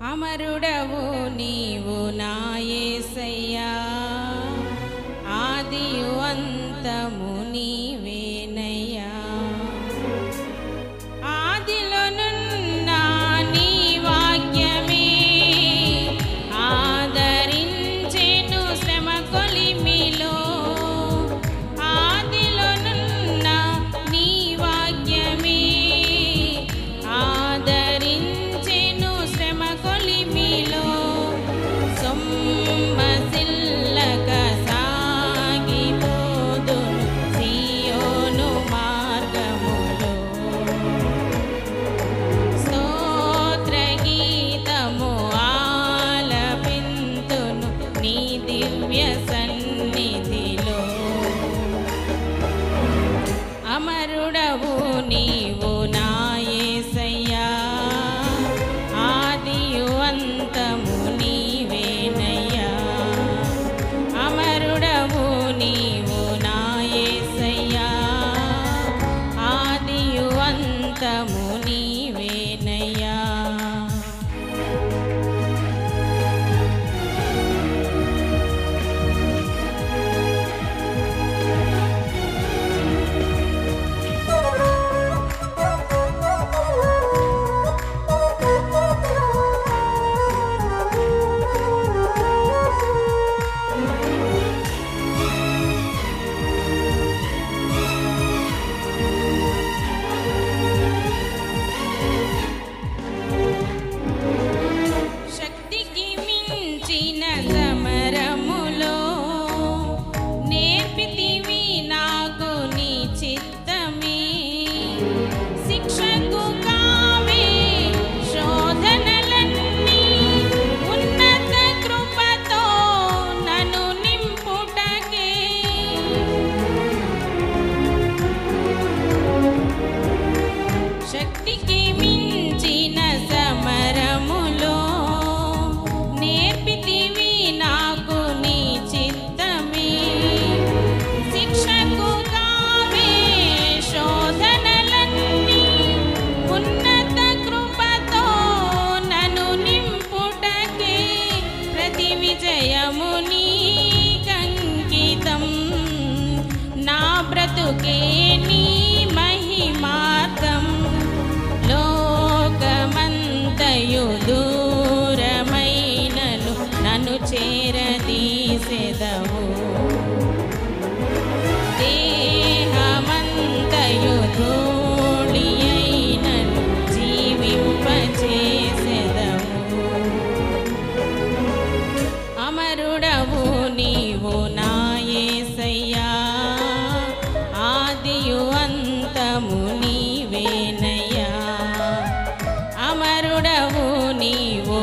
అమరుడవు నీవు నాయసయ్యా ఆది అంతము లోకే నీ మహిమాతం లోకమంతయు దూరమైనను నన్ను నీవు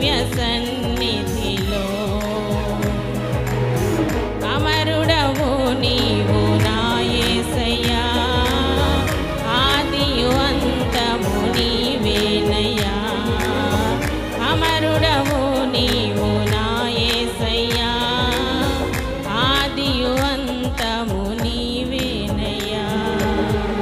yes.